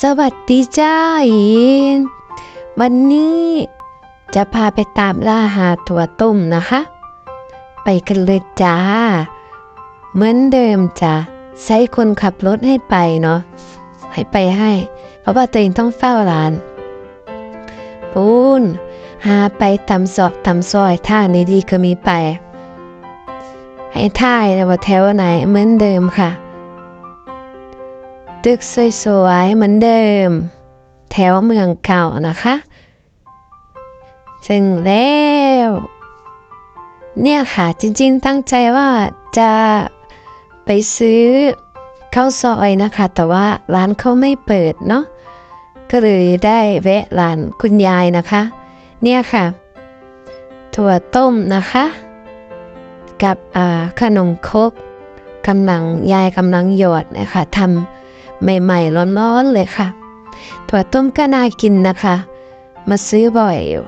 สวัสดีจ้าอินวันนี้จะพาไปตามล่าหาถั่วต้มนะคะ ไปกันเลยจ้า เหมือนเดิมจ้ะใช้คนขับรถให้ไปเนาะให้ไปให้ เพราะว่าตัวเองต้องเฝ้าร้านปูนหาไปทำสอบทำซอยท่านี้ดีก็มีไป ให้ท่ายนะว่าแถวไหนเหมือนเดิมค่ะ ตึกสวยๆเหมือนเดิม แถวเมืองเก่านะคะ ซึ่งแล้ว เนี่ยค่ะจริงๆตั้งใจว่าจะไปซื้อข้าวซอยนะคะ แต่ว่าร้านเขาไม่เปิดเนาะก็เลยได้แวะร้านคุณยายนะคะ เนี่ยค่ะ ถั่วต้มนะคะ กับอ่าขนมคกกำลังยายกำลังหยอดนะคะทำ ใหม่ๆร้อนๆเลยค่ะ ถั่วต้มก็น่ากินนะคะ มาซื้อบ่อยอยู่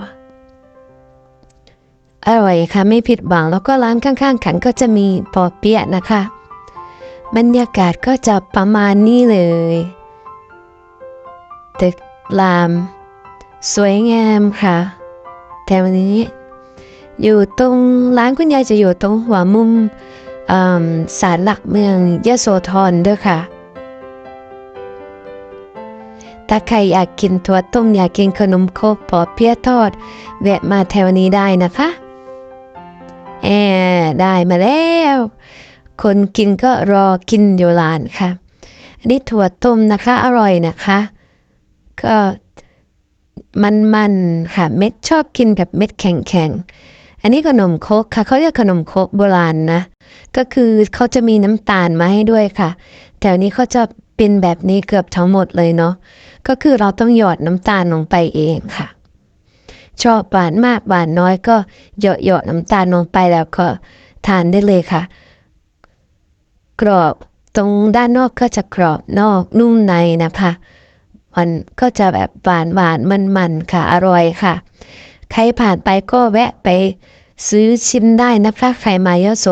อร่อยค่ะไม่ผิดหวังแล้วก็ร้านข้างๆขันก็จะมีปอเปี๊ยะนะคะ บรรยากาศก็จะประมาณนี้เลยตึกราม สวยงามค่ะแถวนี้ อยู่ตรงร้านคุณยายจะอยู่ตรงหัวมุมอ่าศาลหลักเมืองยะโสธรด้วยค่ะ ถ้าใครอยากกินถั่วต้มอยากกินขนมโคกปอเปี๊ยะทอดแวะมาแถวนี้ได้นะคะแอได้มาแล้ว คนกินก็รอกินอยู่ร้านค่ะอันนี้ถั่วต้มนะคะ อร่อยนะคะ ก็มันๆค่ะเม็ดชอบกินกับเม็ดแข็งๆอันนี้ขนมโคกค่ะเขาเรียกขนมโคกโบราณนะ ก็คือเขาจะมีน้ำตาลมาให้ด้วยค่ะ แถวนี้เขาจะ เป็นแบบนี้เกือบทั้งหมดเลยเนาะก็คือเราต้องหยอดน้ำตาลลงไปเองค่ะ ชอบหวานมากหวานน้อยก็หยอดหยอดน้ำตาลลงไปแล้วก็ทานได้เลยค่ะ กรอบตรงด้านนอกก็จะกรอบนอกนุ่มในนะคะมันก็จะแบบหวานหวานมันมันค่ะ อร่อยค่ะ ใครผ่านไปก็แวะไปซื้อชิมได้นะคะใครมายโส